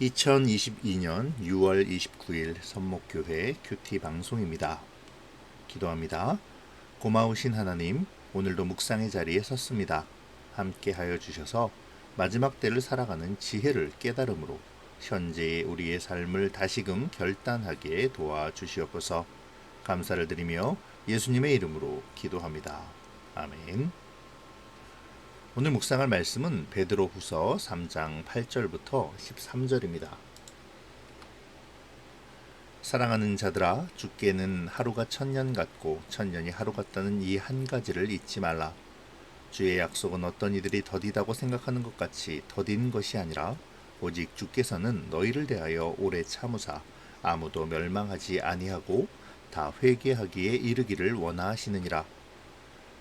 2022년 6월 29일 선목교회 큐티 방송입니다. 기도합니다. 고마우신 하나님, 오늘도 묵상의 자리에 섰습니다. 함께 하여 주셔서 마지막 때를 살아가는 지혜를 깨달음으로 현재의 우리의 삶을 다시금 결단하게 도와주시옵소서 감사를 드리며 예수님의 이름으로 기도합니다. 아멘. 오늘 묵상할 말씀은 베드로 후서 3장 8절부터 13절입니다. 사랑하는 자들아 주께는 하루가 천년 같고 천년이 하루 같다는 이 한 가지를 잊지 말라. 주의 약속은 어떤 이들이 더디다고 생각하는 것 같이 더딘 것이 아니라 오직 주께서는 너희를 대하여 오래 참으사 아무도 멸망하지 아니하고 다 회개하기에 이르기를 원하시느니라.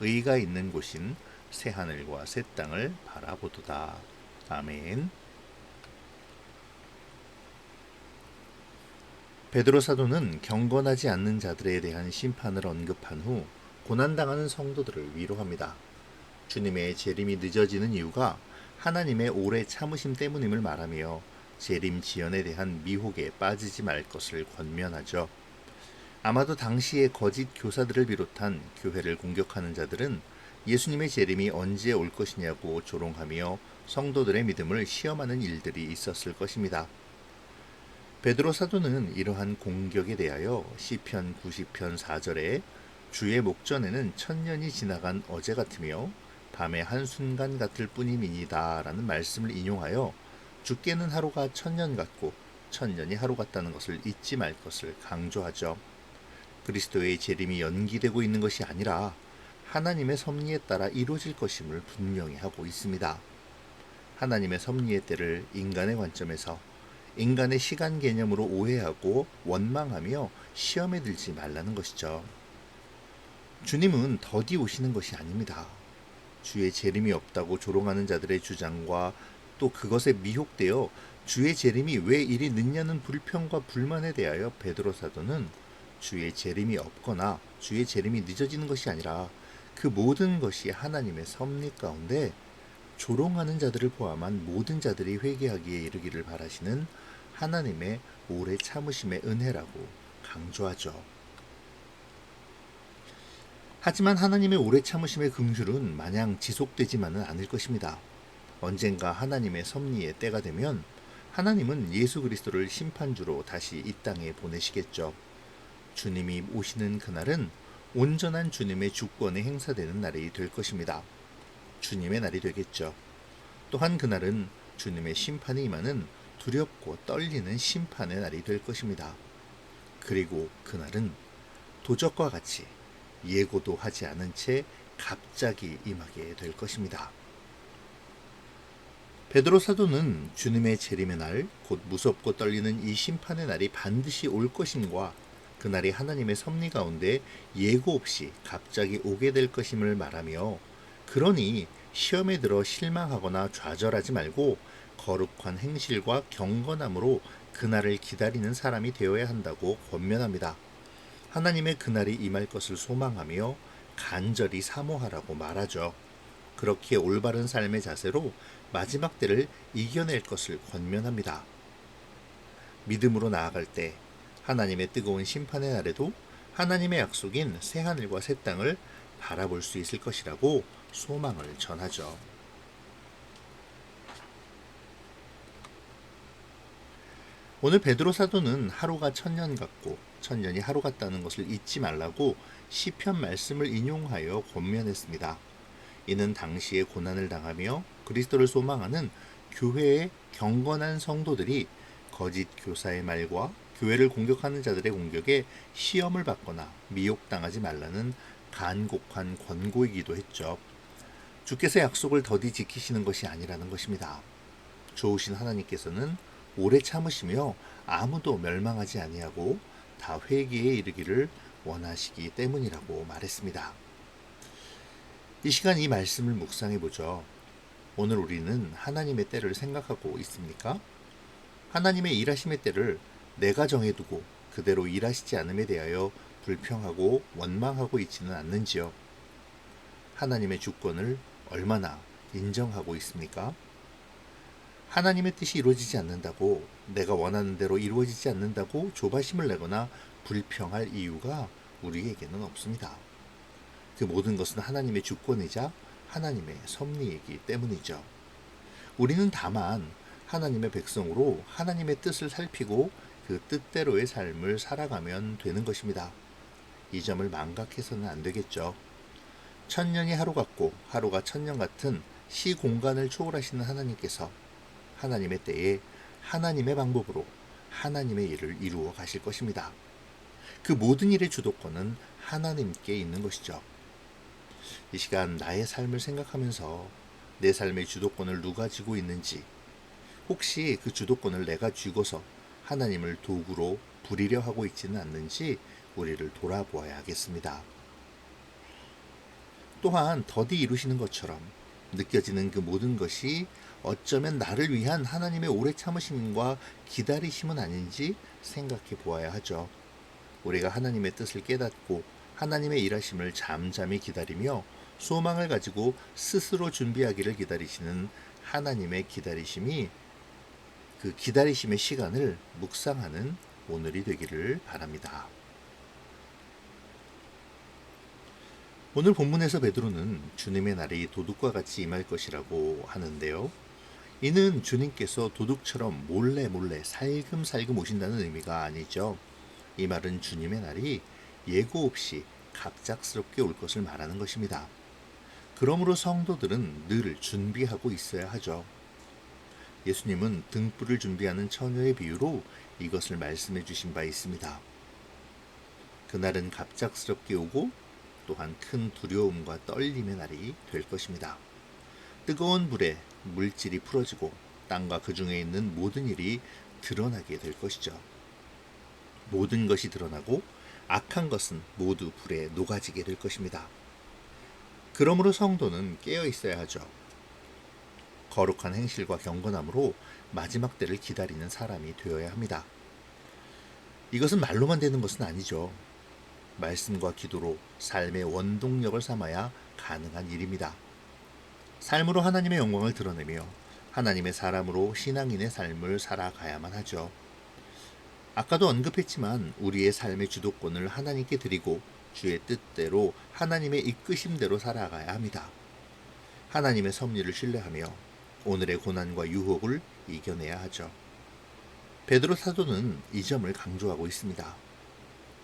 의가 있는 곳인 새 하늘과 새 땅을 바라보도다. 아멘. 베드로 사도는 경건하지 않는 자들에 대한 심판을 언급한 후 고난당하는 성도들을 위로합니다. 주님의 재림이 늦어지는 이유가 하나님의 오래 참으심 때문임을 말하며 재림 지연에 대한 미혹에 빠지지 말 것을 권면하죠. 아마도 당시의 거짓 교사들을 비롯한 교회를 공격하는 자들은 예수님의 재림이 언제 올 것이냐고 조롱하며 성도들의 믿음을 시험하는 일들이 있었을 것입니다. 베드로 사도는 이러한 공격에 대하여 시편 90편 4절에 주의 목전에는 천년이 지나간 어제 같으며 밤의 한순간 같을 뿐임이니다 라는 말씀을 인용하여 주께는 하루가 천년 같고 천년이 하루 같다는 것을 잊지 말 것을 강조하죠. 그리스도의 재림이 연기되고 있는 것이 아니라 하나님의 섭리에 따라 이루어질 것임을 분명히 하고 있습니다. 하나님의 섭리의 때를 인간의 관점에서 인간의 시간 개념으로 오해하고 원망하며 시험에 들지 말라는 것이죠. 주님은 더디 오시는 것이 아닙니다. 주의 재림이 없다고 조롱하는 자들의 주장과 또 그것에 미혹되어 주의 재림이 왜 이리 늦냐는 불평과 불만에 대하여 베드로 사도는 주의 재림이 없거나 주의 재림이 늦어지는 것이 아니라 그 모든 것이 하나님의 섭리 가운데 조롱하는 자들을 포함한 모든 자들이 회개하기에 이르기를 바라시는 하나님의 오래 참으심의 은혜라고 강조하죠. 하지만 하나님의 오래 참으심의 긍휼은 마냥 지속되지만은 않을 것입니다. 언젠가 하나님의 섭리의 때가 되면 하나님은 예수 그리스도를 심판주로 다시 이 땅에 보내시겠죠. 주님이 오시는 그날은 온전한 주님의 주권에 행사되는 날이 될 것입니다. 주님의 날이 되겠죠. 또한 그날은 주님의 심판이 임하는 두렵고 떨리는 심판의 날이 될 것입니다. 그리고 그날은 도적과 같이 예고도 하지 않은 채 갑자기 임하게 될 것입니다. 베드로 사도는 주님의 재림의 날, 곧 무섭고 떨리는 이 심판의 날이 반드시 올 것임과 그날이 하나님의 섭리 가운데 예고 없이 갑자기 오게 될 것임을 말하며 그러니 시험에 들어 실망하거나 좌절하지 말고 거룩한 행실과 경건함으로 그날을 기다리는 사람이 되어야 한다고 권면합니다. 하나님의 그날이 임할 것을 소망하며 간절히 사모하라고 말하죠. 그렇게 올바른 삶의 자세로 마지막 때를 이겨낼 것을 권면합니다. 믿음으로 나아갈 때 하나님의 뜨거운 심판의 날에도 하나님의 약속인 새 하늘과 새 땅을 바라볼 수 있을 것이라고 소망을 전하죠. 오늘 베드로 사도는 하루가 천년 같고 천년이 하루 같다는 것을 잊지 말라고 시편 말씀을 인용하여 권면했습니다. 이는 당시에 고난을 당하며 그리스도를 소망하는 교회의 경건한 성도들이 거짓 교사의 말과 교회를 공격하는 자들의 공격에 시험을 받거나 미혹당하지 말라는 간곡한 권고이기도 했죠. 주께서 약속을 더디 지키시는 것이 아니라는 것입니다. 좋으신 하나님께서는 오래 참으시며 아무도 멸망하지 아니하고 다 회개에 이르기를 원하시기 때문이라고 말했습니다. 이 시간 이 말씀을 묵상해 보죠. 오늘 우리는 하나님의 때를 생각하고 있습니까? 하나님의 일하심의 때를 내가 정해두고 그대로 일하시지 않음에 대하여 불평하고 원망하고 있지는 않는지요? 하나님의 주권을 얼마나 인정하고 있습니까? 하나님의 뜻이 이루어지지 않는다고 내가 원하는 대로 이루어지지 않는다고 조바심을 내거나 불평할 이유가 우리에게는 없습니다. 그 모든 것은 하나님의 주권이자 하나님의 섭리이기 때문이죠. 우리는 다만 하나님의 백성으로 하나님의 뜻을 살피고 그 뜻대로의 삶을 살아가면 되는 것입니다. 이 점을 망각해서는 안 되겠죠. 천년이 하루 같고 하루가 천년 같은 시 공간을 초월하시는 하나님께서 하나님의 때에 하나님의 방법으로 하나님의 일을 이루어 가실 것입니다. 그 모든 일의 주도권은 하나님께 있는 것이죠. 이 시간 나의 삶을 생각하면서 내 삶의 주도권을 누가 쥐고 있는지 혹시 그 주도권을 내가 쥐고서 하나님을 도구로 부리려 하고 있지는 않는지 우리를 돌아보아야 하겠습니다. 또한 더디 이루시는 것처럼 느껴지는 그 모든 것이 어쩌면 나를 위한 하나님의 오래 참으심과 기다리심은 아닌지 생각해 보아야 하죠. 우리가 하나님의 뜻을 깨닫고 하나님의 일하심을 잠잠히 기다리며 소망을 가지고 스스로 준비하기를 기다리시는 하나님의 기다리심이 그 기다리심의 시간을 묵상하는 오늘이 되기를 바랍니다. 오늘 본문에서 베드로는 주님의 날이 도둑과 같이 임할 것이라고 하는데요. 이는 주님께서 도둑처럼 몰래 몰래 살금살금 오신다는 의미가 아니죠. 이 말은 주님의 날이 예고 없이 갑작스럽게 올 것을 말하는 것입니다. 그러므로 성도들은 늘 준비하고 있어야 하죠. 예수님은 등불을 준비하는 처녀의 비유로 이것을 말씀해 주신 바 있습니다. 그날은 갑작스럽게 오고 또한 큰 두려움과 떨림의 날이 될 것입니다. 뜨거운 불에 물질이 풀어지고 땅과 그 중에 있는 모든 일이 드러나게 될 것이죠. 모든 것이 드러나고 악한 것은 모두 불에 녹아지게 될 것입니다. 그러므로 성도는 깨어 있어야 하죠. 거룩한 행실과 경건함으로 마지막 때를 기다리는 사람이 되어야 합니다. 이것은 말로만 되는 것은 아니죠. 말씀과 기도로 삶의 원동력을 삼아야 가능한 일입니다. 삶으로 하나님의 영광을 드러내며 하나님의 사람으로 신앙인의 삶을 살아가야만 하죠. 아까도 언급했지만 우리의 삶의 주도권을 하나님께 드리고 주의 뜻대로 하나님의 이끄심대로 살아가야 합니다. 하나님의 섭리를 신뢰하며 오늘의 고난과 유혹을 이겨내야 하죠. 베드로 사도는 이 점을 강조하고 있습니다.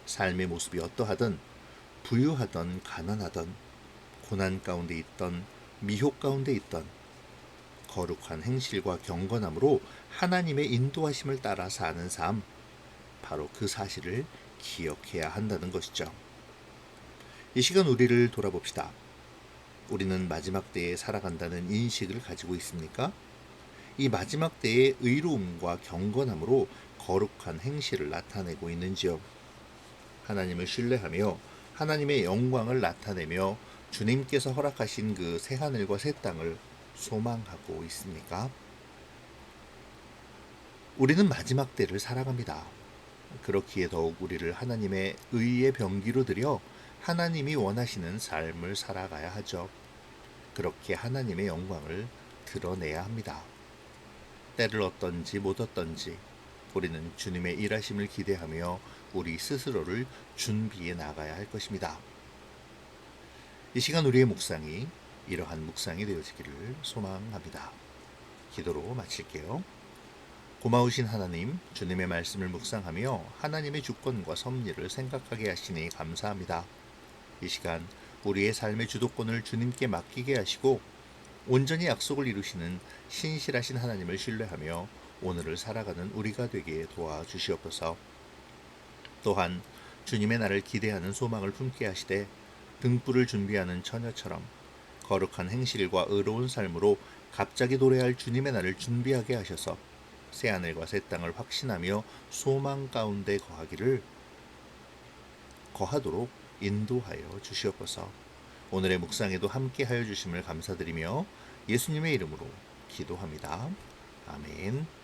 삶의 모습이 어떠하든 부유하던 가난하던 고난 가운데 있던 미혹 가운데 있던 거룩한 행실과 경건함으로 하나님의 인도하심을 따라 사는 삶 바로 그 사실을 기억해야 한다는 것이죠. 이 시간 우리를 돌아봅시다. 우리는 마지막 때에 살아간다는 인식을 가지고 있습니까? 이 마지막 때의 의로움과 경건함으로 거룩한 행실을 나타내고 있는지요? 하나님을 신뢰하며 하나님의 영광을 나타내며 주님께서 허락하신 그 새하늘과 새 땅을 소망하고 있습니까? 우리는 마지막 때를 살아갑니다. 그렇기에 더욱 우리를 하나님의 의의 병기로 들여 하나님이 원하시는 삶을 살아가야 하죠. 그렇게 하나님의 영광을 드러내야 합니다. 때를 얻던지 못 얻던지 우리는 주님의 일하심을 기대하며 우리 스스로를 준비해 나가야 할 것입니다. 이 시간 우리의 묵상이 이러한 묵상이 되어지기를 소망합니다. 기도로 마칠게요. 고마우신 하나님, 주님의 말씀을 묵상하며 하나님의 주권과 섭리를 생각하게 하시니 감사합니다. 이 시간 우리의 삶의 주도권을 주님께 맡기게 하시고 온전히 약속을 이루시는 신실하신 하나님을 신뢰하며 오늘을 살아가는 우리가 되게 도와주시옵소서. 또한 주님의 날을 기대하는 소망을 품게 하시되 등불을 준비하는 처녀처럼 거룩한 행실과 의로운 삶으로 갑자기 도래할 주님의 날을 준비하게 하셔서 새 하늘과 새 땅을 확신하며 소망 가운데 거하기를 거하도록 인도하여 주시옵소서. 오늘의 묵상에도 함께 하여 주심을 감사드리며 예수님의 이름으로 기도합니다. 아멘.